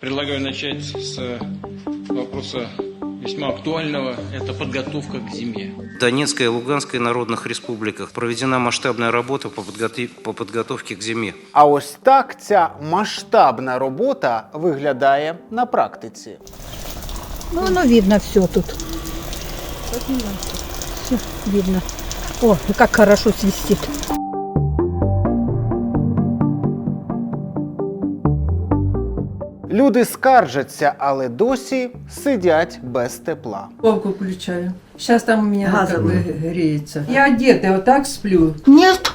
Предлагаю начать с вопроса весьма актуального. Это подготовка к зиме. В Донецкой и Луганской народных республиках проведена масштабная работа по, подготи- по подготовке к зиме. А ось так ця масштабна робота виглядає на практиці. Ну, оно видно все тут. Все видно. О, как хорошо свистит. Люди скаржаться, але досі сидять без тепла. Полку включаю. Сейчас там у Газовую. бы греется. Я одетая, вот так сплю. Нет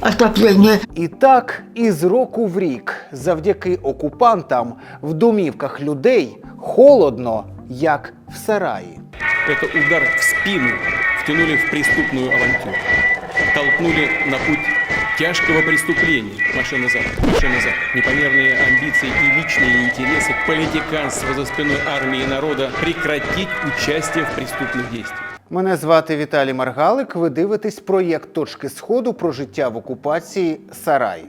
отопления. І так із року в рік, завдяки окупантам, в домівках людей холодно, як в сараї. Это удар в спину втянули в преступную авантюру. Толкнули на путь тяжкого преступления. Маша назад, Маша назад. Непомерные амбиции и личные интересы, политиканство за спиной армии и народа прекратить участие в преступных действиях. Мене звати Віталій Маргалик. Ви дивитесь проєкт Точки Сходу про життя в окупації Сарай.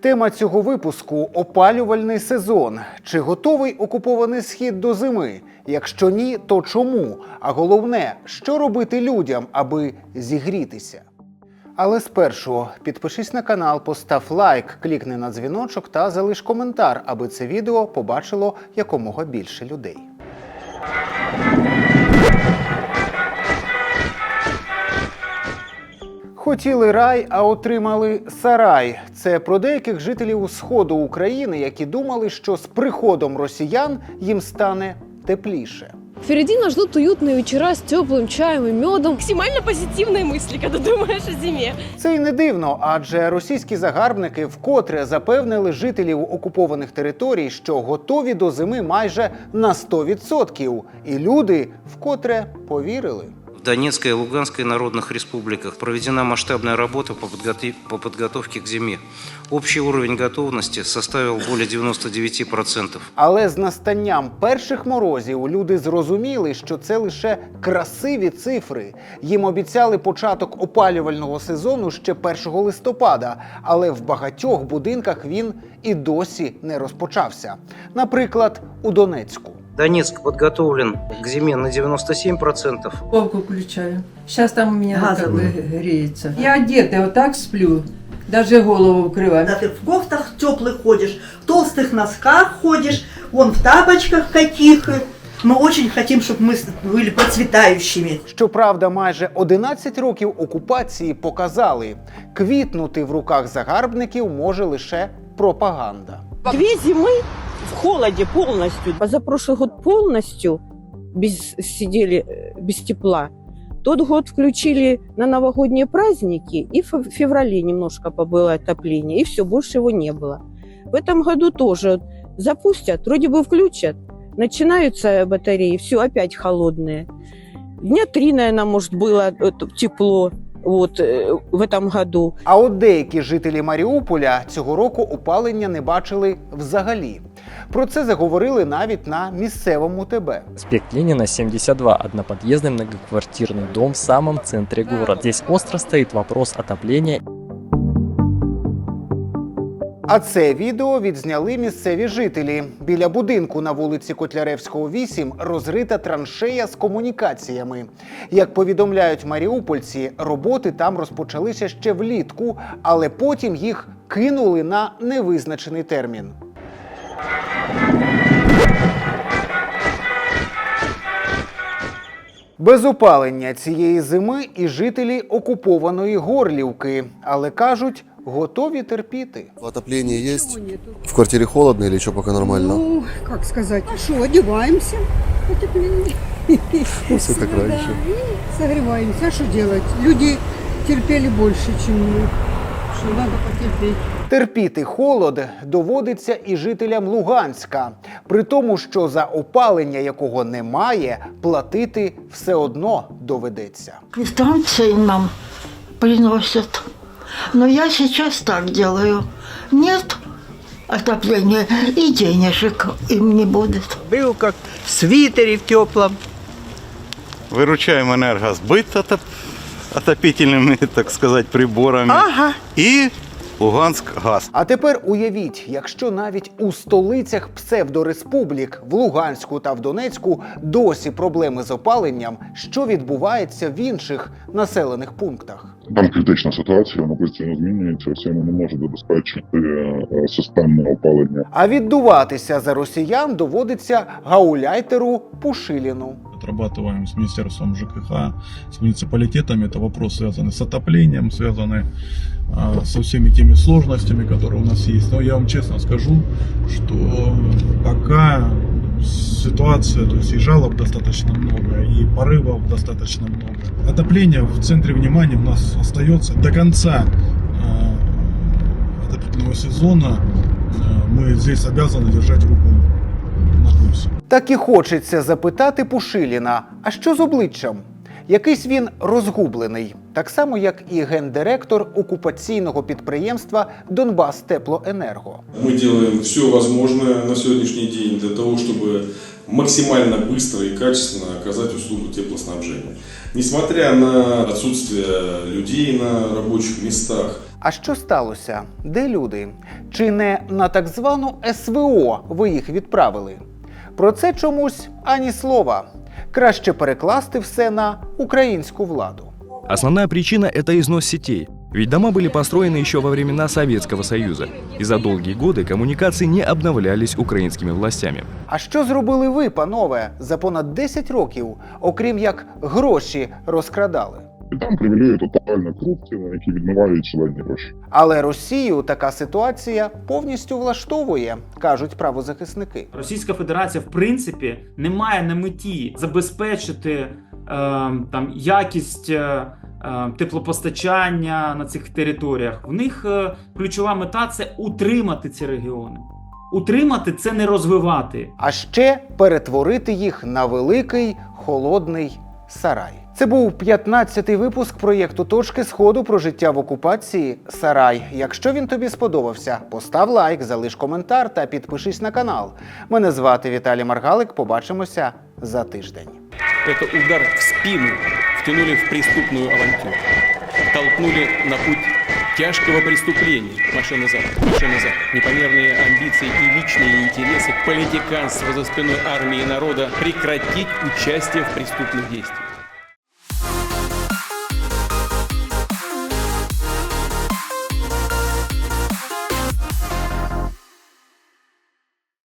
Тема цього випуску опалювальний сезон. Чи готовий окупований схід до зими? Якщо ні, то чому? А головне, що робити людям, аби зігрітися? Але спершу підпишись на канал, постав лайк, клікни на дзвіночок та залиш коментар, аби це відео побачило якомога більше людей. Хотіли рай, а отримали сарай. Це про деяких жителів сходу України, які думали, що з приходом росіян їм стане тепліше. Впереди нас ждут уютные вечера с теплым чаем и медом. Максимально позитивные мысли, когда думаешь о зиме. Це й не дивно, адже російські загарбники вкотре запевнили жителів окупованих територій, що готові до зими майже на 100%. І люди вкотре повірили. Донецкой и Луганской народных республиках проведена масштабная работа по, подготи- по подготовке к зиме. Общий уровень готовности составил более 99%. Але з настанням перших морозів люди зрозуміли, що це лише красиві цифри. Їм обіцяли початок опалювального сезону ще 1 листопада, але в багатьох будинках він і досі не розпочався. Наприклад, у Донецьку. Донецк подготовлен к зиме на 97%. Полку включаю. Сейчас там у меня как бы Газовую. греется. Я одетая, вот так сплю. Даже голову укрываю. Да ты в кофтах теплых ходишь, в толстых носках ходишь, вон в тапочках каких. Мы очень хотим, чтобы мы с- были процветающими. Щоправда, майже 11 років окупації показали, квітнути в руках загарбників може лише пропаганда. Две зимы в холоде полностью. Позапрошлый год полностью без, сидели э, без тепла. Тот год включили на новогодние праздники, и в феврале немножко побыло отопление, и все, больше его не было. В этом году тоже запустят, вроде бы включат, начинаются батареи, все опять холодные. Дня три, наверное, может, было э, тепло вот, э, в этом году. А от деякі жителі Маріуполя цього року опалення не бачили взагалі. Про це заговорили навіть на місцевому ТБ. Проспект Ленина, 72, одноподъездный многоквартирный дом в самом центре города. Здесь остро стоит вопрос отопления А це відео відзняли місцеві жителі. Біля будинку на вулиці Котляревського, 8 розрита траншея з комунікаціями. Як повідомляють маріупольці, роботи там розпочалися ще влітку, але потім їх кинули на невизначений термін. Без опалення цієї зими і жителі окупованої Горлівки, але кажуть, готові терпіти. Отопление есть? В квартире холодно или что пока нормально? Ну, как сказать, что, одеваемся, потеплее, Все как раньше. согреваемся. А что делать? Люди терпели больше, чем мы. Что надо потерпеть. Терпіти холод доводиться і жителям Луганська, при тому, що за опалення, якого немає, платити все одно доведеться. Квитанции нам приносят. Но я сейчас так делаю. Нет отопления и денежек им не будет. брюках, в свитере в теплом. Выручаем энергосбыт отоп- отопительными, так сказать, приборами. Ага. И Луганск, газ. А тепер уявіть, якщо навіть у столицях псевдореспублік в Луганську та в Донецьку досі проблеми з опаленням, що відбувається в інших населених пунктах. Там критична ситуація, вона постійно змінюється, Росія не може забезпечити е, системне опалення. А віддуватися за росіян доводиться гауляйтеру Пушиліну. отрабатываем с Министерством ЖКХ, с муниципалитетами. Это вопрос связанный с отоплением, связанный а, со всеми теми сложностями, которые у нас есть. Но я вам честно скажу, что пока ситуация, то есть и жалоб достаточно много, и порывов достаточно много. Отопление в центре внимания у нас остается до конца э, отопительного сезона. Э, мы здесь обязаны держать руку на пульсе. Так і хочеться запитати Пушиліна, а що з обличчям? Якийсь він розгублений, так само як і гендиректор окупаційного підприємства Донбас Теплоенерго. Мы делаем все возможное на сегодняшний день для того, чтобы максимально быстро и качественно оказать услугу теплоснабжения. Несмотря на отсутствие людей на рабочих местах, А що сталося? Де люди? Чи не на так звану СВО ви їх відправили? Про це чомусь ані слова. Краще перекласти все на українську владу. Основная причина – это износ сетей. Ведь дома были построены еще во времена Советского Союза, и за долгие годы коммуникации не обновлялись украинскими властями. А що зробили ви, панове, за понад 10 років, окрім як гроші розкрадали? І там привілює тотальна корупція, на якій відмивають шалені гроші. Але Росію така ситуація повністю влаштовує, кажуть правозахисники. Російська Федерація, в принципі, не має на меті забезпечити е, там якість е, е, теплопостачання на цих територіях. В них е, ключова мета це утримати ці регіони. Утримати це не розвивати. А ще перетворити їх на великий холодний сарай. Це був 15-й випуск проєкту Точки Сходу про життя в окупації Сарай. Якщо він тобі сподобався, постав лайк, залиш коментар та підпишись на канал. Мене звати Віталій Маргалик. Побачимося за тиждень. Это удар в спину втянули в преступную авантюру. Толкнули на путь тяжкого преступления. Машина назад, машина назад. Непомерные амбиции и личные интересы, политиканство за спиной армии и народа прекратить участие в преступных действиях.